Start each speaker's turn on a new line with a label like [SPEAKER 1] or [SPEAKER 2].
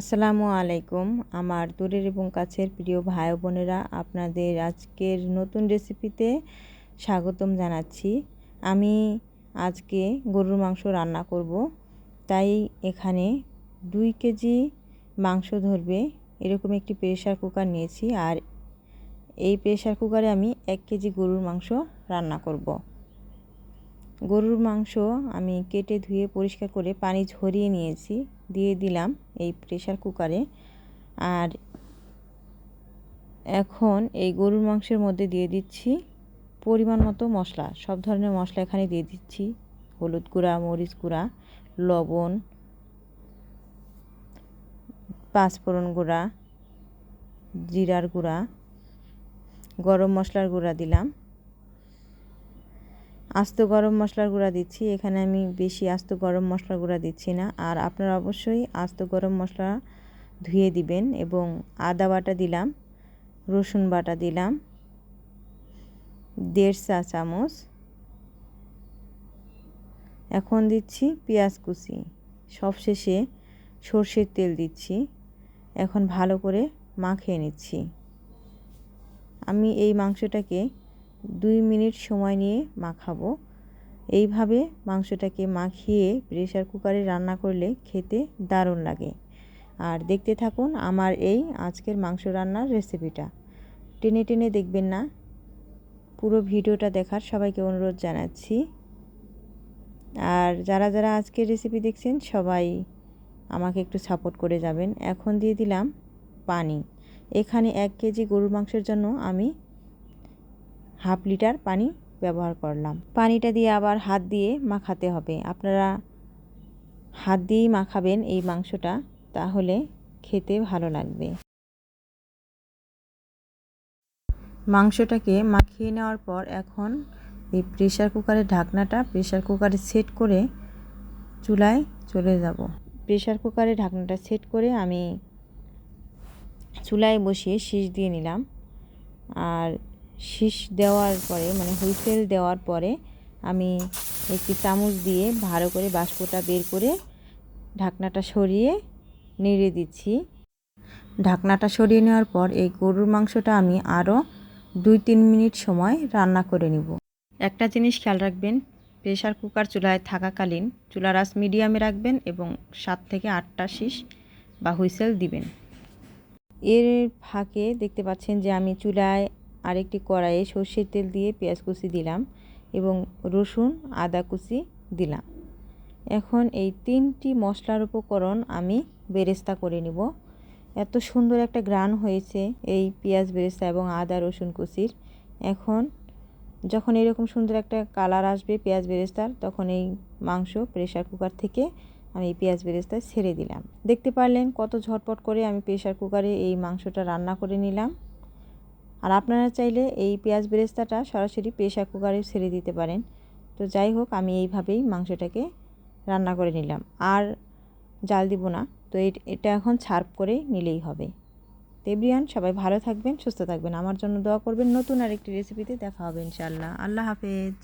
[SPEAKER 1] আসসালামু আলাইকুম। আমার দূরের এবং কাছের প্রিয় ভাই বোনেরা, আপনাদের আজকের নতুন রেসিপিতে স্বাগতম জানাচ্ছি। আমি আজকে গরুর মাংস রান্না করব। তাই এখানে দুই কেজি মাংস ধরবে। এরকম একটি প্রেশার কুকার নিয়েছি আর এই প্রেশার কুকারে আমি এক কেজি গরুর মাংস রান্না করব। গরুর মাংস আমি কেটে ধুয়ে পরিষ্কার করে পানি ঝরিয়ে নিয়েছি। দিয়ে দিলাম এই প্রেশার কুকারে আর এখন এই গরুর মাংসের মধ্যে দিয়ে দিচ্ছি পরিমাণ মতো মশলা। সব ধরনের মশলা এখানে দিয়ে দিচ্ছি। হলুদ গুঁড়া, মরিচ গুঁড়া, লবণ, পাঁচফোড়ন গুঁড়া, জিরার গুঁড়া, গরম মশলার গুঁড়া দিলাম। আস্ত গরম মশলার গুঁড়া দিচ্ছি। এখানে আমি বেশি আস্ত গরম মশলার গুঁড়া দিচ্ছি না। আর আপনারা অবশ্যই আস্ত গরম মশলা ধুয়ে দিবেন এবং আদা বাটা দিলাম, রসুন বাটা দিলাম, দেড় চা চামচ। এখন দিচ্ছি পেঁয়াজ কুচি। সবশেষে সর্ষের তেল দিচ্ছি। এখন ভালো করে মাখিয়ে নিচ্ছি। আমি এই মাংসটাকে দুই মিনিট সময় নিয়ে মাখাবো। এইভাবে মাংসটাকে মাখিয়ে প্রেশার কুকারে রান্না করলে খেতে দারুণ লাগে। আর দেখতে থাকুন আমার এই আজকের মাংস রান্নার রেসিপিটা। টেনে টেনে দেখবেন না। পুরো ভিডিওটা দেখার সবাইকে অনুরোধ জানাচ্ছি। আর যারা যারা আজকের রেসিপি দেখছেন, সবাই আমাকে একটু সাপোর্ট করে যাবেন। এখন দিয়ে দিলাম পানি। এখানে এক কেজি গরুর মাংসের জন্য আমি হাফ লিটার পানি ব্যবহার করলাম। পানিটা দিয়ে আবার হাত দিয়ে মাখাতে হবে। আপনারা হাত দিয়েই মাখাবেন এই মাংসটা, তাহলে খেতে ভালো লাগবে। মাংসটাকে মাখিয়ে নেওয়ার পর এখন এই প্রেশার কুকারের ঢাকনাটা প্রেশার কুকারে সেট করে চুলায় চলে যাব। প্রেশার কুকারে ঢাকনাটা সেট করে আমি চুলায় বসিয়ে শীষ দিয়ে নিলাম। আর শীষ দেওয়ার পরে মানে হুইসেল দেওয়ার পরে আমি একটি চামচ দিয়ে ভালো করে বাষ্পটা বের করে ঢাকনাটা সরিয়ে নেড়ে দিচ্ছি। ঢাকনাটা সরিয়ে নেওয়ার পর এই গরুর মাংসটা আমি আরও দুই তিন মিনিট সময় রান্না করে নিব। একটা জিনিস খেয়াল রাখবেন প্রেশার কুকার চুলায় থাকাকালীন চুলার আস মিডিয়ামে রাখবেন এবং সাত থেকে আটটা শীষ বা হুইসেল দিবেন। এর ফাঁকে দেখতে পাচ্ছেন যে আমি চুলায় আরেকটি কড়াইয়ে সর্ষের তেল দিয়ে পেঁয়াজ কুচি দিলাম এবং রসুন, আদা কুচি দিলাম। এখন এই তিনটি মশলার উপকরণ আমি বেরেস্তা করে নিব। এত সুন্দর একটা গ্রান হয়েছে এই পেঁয়াজ বেরেস্তা এবং আদা রসুন কুচির। এখন যখন এরকম সুন্দর একটা কালার আসবে পেঁয়াজ বেরেস্তার, তখন এই মাংস প্রেশার কুকার থেকে আমি এই পেঁয়াজ বেরেস্তায় ছেড়ে দিলাম। দেখতে পারলেন কত ঝটপট করে আমি প্রেশার কুকারে এই মাংসটা রান্না করে নিলাম। আর আপনারা চাইলে এই পেঁয়াজ বেরেস্তাটা সরাসরি প্রেশার কুকারে ছেড়ে দিতে পারেন। তো যাই হোক, আমি এইভাবেই মাংসটাকে রান্না করে নিলাম। আর জাল দিব না, তো এটা এখন ছার্প করে নিলেই হবে। তেবরিয়ান সবাই ভালো থাকবেন, সুস্থ থাকবেন। আমার জন্য দোয়া করবেন। নতুন আরেকটি রেসিপিতে দেখা হবে ইনশাআল্লাহ। আল্লাহ হাফেজ।